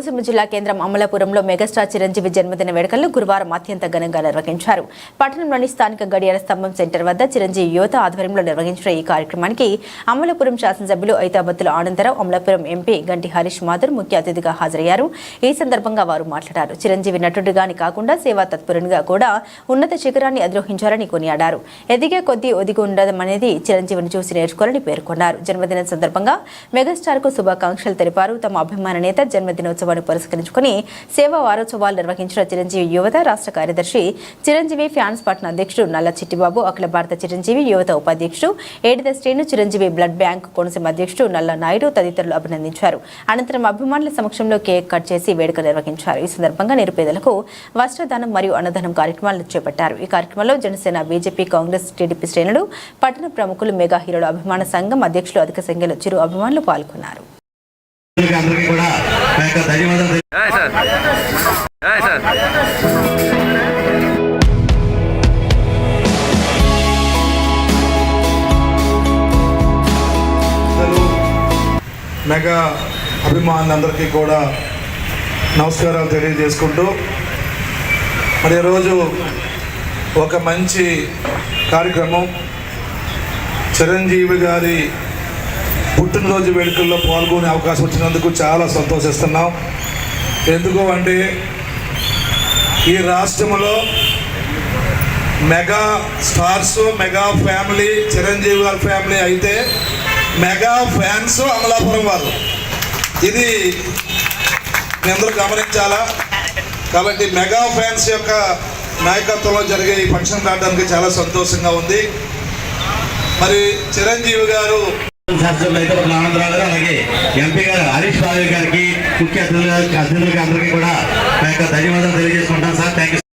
కోనసీమ జిల్లా కేంద్రం అమలాపురంలో మెగాస్టార్ చిరంజీవి జన్మదిన వేడుకలను గురువారం అత్యంత ఘనంగా నిర్వహించారు. పట్టణంలోని స్థానిక గడియార స్తంభం సెంటర్ వద్ద చిరంజీవి యువత ఆధ్వర్యంలో నిర్వహించిన ఈ కార్యక్రమానికి అమలాపురం శాసనసభ్యులు ఐతాబత్తుల ఆనందరావు అమలాపురం ఎంపీ గంటి హరీష్ మాధుర్ ముఖ్య అతిథిగా హాజరయ్యారు. ఈ సందర్భంగా వారు మాట్లాడారు. చిరంజీవి నటుడిగాని కాకుండా సేవా తత్పరునిగా కూడా ఉన్నత శిఖరాన్ని అధిరోహించారని కొనియాడారు. ఎదిగే కొద్దీ ఒదిగి ఉండదమనేది చిరంజీవిని చూసి నేర్చుకోవాలని పేర్కొన్నారు. జన్మదిన సందర్భంగా మెగాస్టార్కు శుభాకాంక్షలు తెలిపారు. తమ అభిమాన నేత జన్మదినోత్సవాన్ని పురస్కరించుకుని సేవా వారోత్సవాలు నిర్వహించిన చిరంజీవి యువత రాష్ట్ర కార్యదర్శి చిరంజీవి ఫ్యాన్స్ పట్న అధ్యక్షుడు నల్ల చిట్టిబాబు అఖిల భారత చిరంజీవి యువత ఉపాధ్యక్షుడు ఏడిద శ్రేణు చిరంజీవి బ్లడ్ బ్యాంక్ కోనసీమ అధ్యక్షుడు నల్ల నాయుడు తదితరులు అభినందించారు. అనంతరం అభిమానుల సమక్షంలో కేక్ కట్ చేసి వేడుక నిర్వహించారు. ఈ సందర్భంగా నిరుపేదలకు వస్త్రదానం మరియు అన్నదానం కార్యక్రమాలను చేపట్టారు. ఈ కార్యక్రమంలో జనసేన బీజేపీ కాంగ్రెస్ టీడీపీ శ్రేణులు పట్టణ ప్రముఖులు మెగా హీరోల అభిమాన సంఘం అధ్యక్షులు అధిక సంఖ్యలో చిరు అభిమానులు పాల్గొన్నారు. అందరికీ కూడా నా యొక్క ధన్యవాదాలు మెగా అభిమానులందరికీ కూడా నమస్కారాలు తెలియజేసుకుంటూ మరి ఈరోజు ఒక మంచి కార్యక్రమం చిరంజీవి గారి పుట్టినరోజు వేడుకల్లో పాల్గొనే అవకాశం వచ్చినందుకు చాలా సంతోషిస్తున్నాం. ఎందుకు అంటే ఈ రాష్ట్రంలో mega stars mega family Chiranjeevi గారి ఫ్యామిలీ అయితే మెగా ఫ్యాన్స్ అమలాపురం వాళ్ళు ఇది అందరూ గమనించాలా? కాబట్టి మెగా ఫ్యాన్స్ యొక్క నాయకత్వంలో జరిగే ఈ ఫంక్షన్ రావడానికి చాలా సంతోషంగా ఉంది. మరి చిరంజీవి గారు శాసనసభ్యులు అయితే ఒక ఆనందరావు గారు అలాగే ఎంపీ గారు హరీష్ బాబు గారికి ముఖ్య అతిథులు అతిథులకి అందరికీ కూడా ధన్యవాదాలు తెలియజేసుకుంటాం సార్. థ్యాంక్